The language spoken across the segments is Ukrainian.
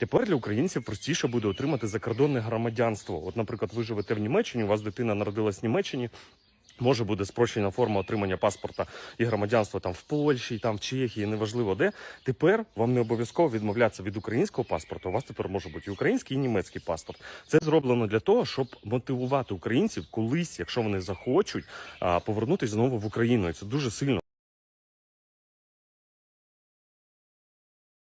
Тепер для українців простіше буде отримати закордонне громадянство. От, наприклад, ви живете в Німеччині, у вас дитина народилась в Німеччині. Може буде спрощена форма отримання паспорта і громадянства там в Польщі, там в Чехії, неважливо де. Тепер вам не обов'язково відмовлятися від українського паспорту. У вас тепер може бути і український, і німецький паспорт. Це зроблено для того, щоб мотивувати українців колись, якщо вони захочуть, повернутися знову в Україну. І це дуже сильно.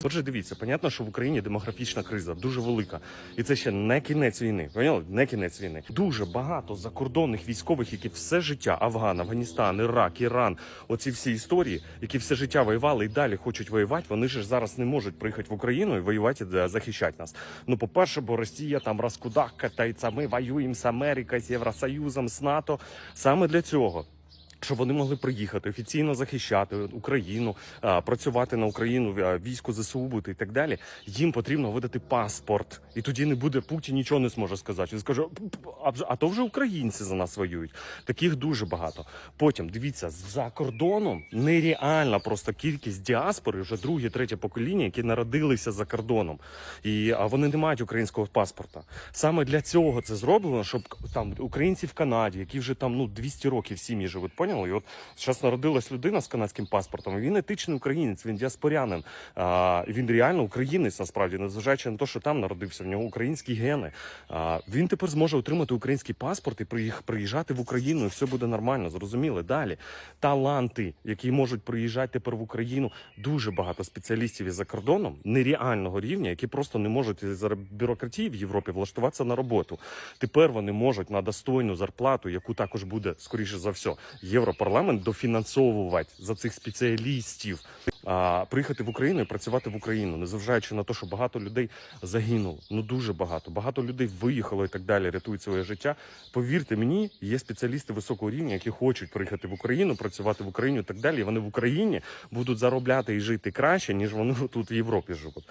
Отже, дивіться, понятно, що в Україні демографічна криза дуже велика, і це ще не кінець війни. Поняли? Не кінець війни. Дуже багато закордонних військових, які все життя Афган, Афганістан, Ірак, Іран, оці всі історії, які все життя воювали і далі хочуть воювати. Вони ж зараз не можуть приїхати в Україну і воювати і захищати нас. Ну, по-перше, бо Росія там розкудахкається, ми воюємо з Америкою, з Євросоюзом, з НАТО. Саме для цього. Щоб вони могли приїхати офіційно захищати Україну, працювати на Україну, а, військо ЗСУ бути і так далі. Їм потрібно видати паспорт, і тоді не буде Путін нічого не зможе сказати. Він скаже, а, то вже українці за нас воюють. Таких дуже багато. Потім дивіться, за кордоном нереальна просто кількість діаспори, вже друге, третє покоління, які народилися за кордоном, і вони не мають українського паспорта. Саме для цього це зроблено, щоб там українці в Канаді, які вже там ну 200 років сім'ї живуть, поняли? І от зараз народилась людина з канадським паспортом. Він етичний українець, він діаспорянин. А, він реально українець, насправді, незважаючи на те, що там народився, в нього українські гени. А, він тепер зможе отримати український паспорт і приїжджати в Україну, і все буде нормально. Зрозуміли? Далі таланти, які можуть приїжджати тепер в Україну. Дуже багато спеціалістів із за кордоном нереального рівня, які просто не можуть із бюрократії в Європі влаштуватися на роботу. Тепер вони можуть на достойну зарплату, яку також буде скоріше за все, європарламент дофінансовувати за цих спеціалістів, а, приїхати в Україну і працювати в Україну, незважаючи на те, що багато людей загинуло. Ну дуже багато. Багато людей виїхало і так далі, рятують своє життя. Повірте мені, є спеціалісти високого рівня, які хочуть приїхати в Україну, працювати в Україні і так далі. І вони в Україні будуть заробляти і жити краще, ніж вони тут в Європі живуть.